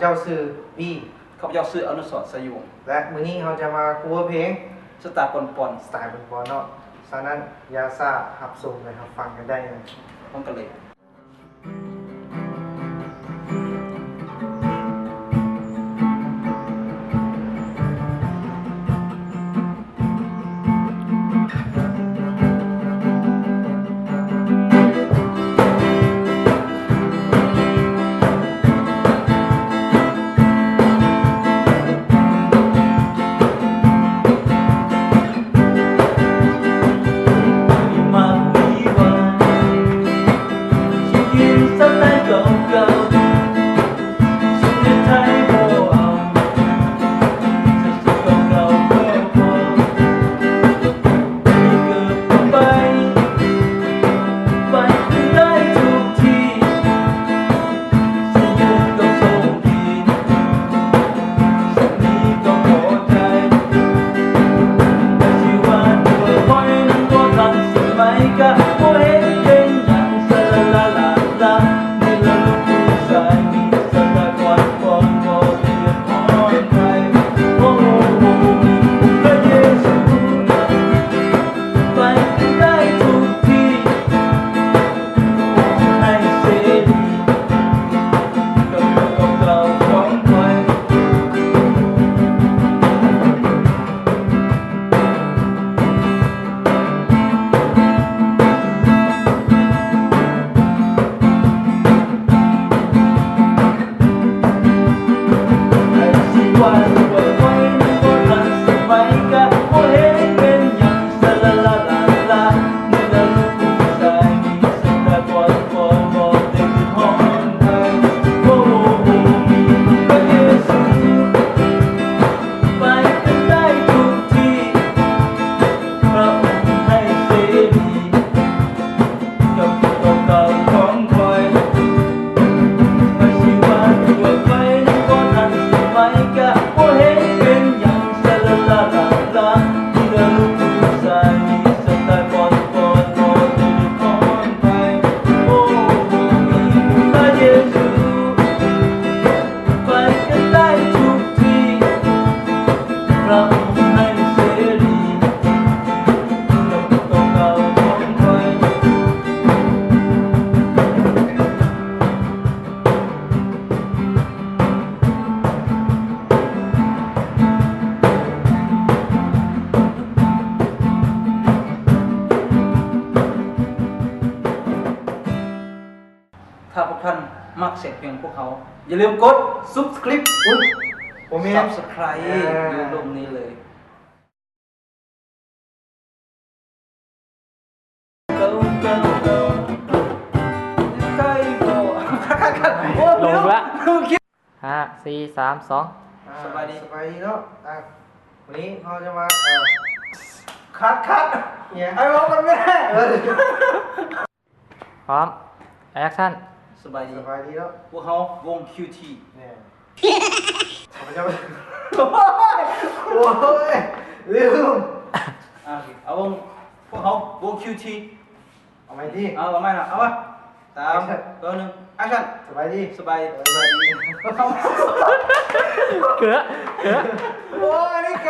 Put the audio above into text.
เจ้าชื่อบีข้าพเจ้าชื่ออนุสรณ์สยวงศ์และมื้อนี้เราจะมาคัวเพลงสไตล์ปอนปอนสไตล์บอลเนาะฉะนั้นยาซาหับส่งเลยครับฟังกันได้เลยๆพร้อมกันเลย ก ย ถ้าพวกท่านมักเสียงเพลงพวกเขา อย่าลืมกด subscribe อุ้ยผมมี subscribe อ่าอยู่ตรงนี้เลยเก่าเก่าเก่าใกล้โบโอ้ลงละเร็วคิดห้าสี่สามสองอ่สบายดีสบายดีเนาะอะวันนี้เราจะมาเอ่อคัดคัดเนี่ยไอ้บอกมันไม่ได้เออพร้อมแอคชั่น สบายดีสบายดีเนาะพวกเขาวง QT เนี่ยเขาจะมาโอ้ยลืมอะเอาวงพวกเขาวง QT เอาไหมที่เอาเอาไหมนะเอาวะตาม Action ตัวหนึ่ง action สบายดีสบายสบายดีเกือเกือโอ้ยนี่แก